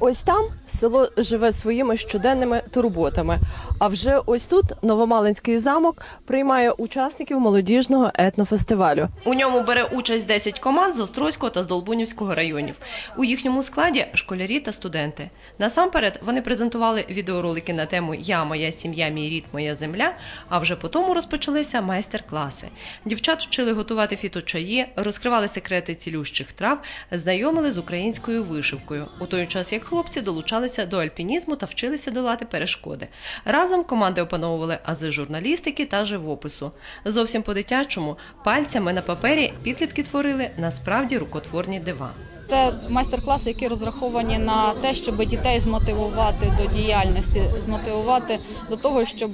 Ось там село живе своїми щоденними турботами. А вже ось тут Новомалинський замок приймає учасників молодіжного етнофестивалю. У ньому бере участь 10 команд з Острозького та з Долбунівського районів. У їхньому складі школярі та студенти. Насамперед вони презентували відеоролики на тему Я, моя сім'я, мій рід, моя земля. А вже по тому розпочалися майстер-класи. Дівчат вчили готувати фіточаї, розкривали секрети цілющих трав, знайомили з українською вишивкою. У той час як хлопці долучалися до альпінізму та вчилися долати перешкоди. Разом команди опановували ази журналістики та живопису. Зовсім по-дитячому пальцями на папері підлітки творили насправді рукотворні дива. Це майстер-класи, які розраховані на те, щоб дітей змотивувати до діяльності, змотивувати до того, щоб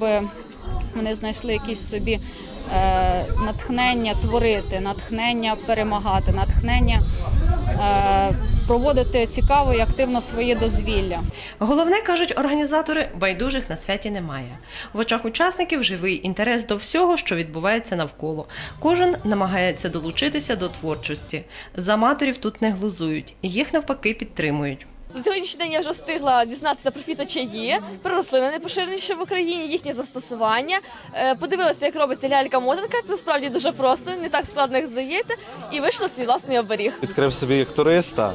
вони знайшли якісь собі е, натхнення творити, натхнення перемагати, натхнення проводити цікаво і активно своє дозвілля. Головне кажуть організатори, байдужих на святі немає. В очах учасників живий інтерес до всього, що відбувається навколо. Кожен намагається долучитися до творчості. З аматорів тут не глузують, їх навпаки підтримують. Сьогоднішній день я вже встигла дізнатися про фіточаї, про рослини найпоширеніше в Україні, їхнє застосування. Е, Подивилася, як робиться лялька-мотанка. Це справді дуже просто, не так складно, як здається, і вийшла свій власний оберіг. відкрив собі як туриста,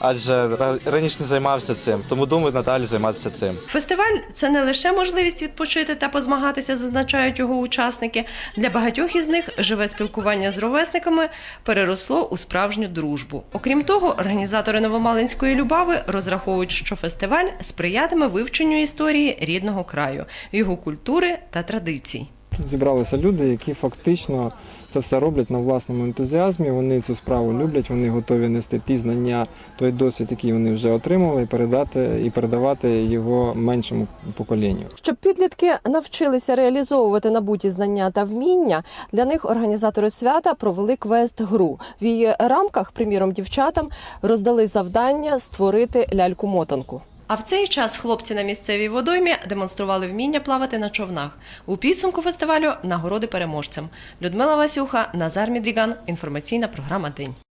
адже ра- раніше не займався цим, тому думаю надалі займатися цим. Фестиваль це не лише можливість відпочити та позмагатися, зазначають його учасники. Для багатьох із них живе спілкування з ровесниками переросло у справжню дружбу. Окрім того, організатори Новомалинської Любави розраховують, що фестиваль сприятиме вивченню історії рідного краю, його культури та традицій. Зібралися люди, які фактично це все роблять на власному ентузіазмі. Вони цю справу люблять, вони готові нести ті знання, той досвід, який вони вже отримали, і передати і передавати його меншому поколінню. Щоб підлітки навчилися реалізовувати набуті знання та вміння, для них організатори свята провели квест-гру. В її рамках, приміром, дівчатам роздали завдання створити ляльку-мотанку. А в цей час хлопці на місцевій водоймі демонстрували вміння плавати на човнах. У підсумку фестивалю нагороди переможцям. Людмила Васюха, Назар Мідріган. Інформаційна програма День.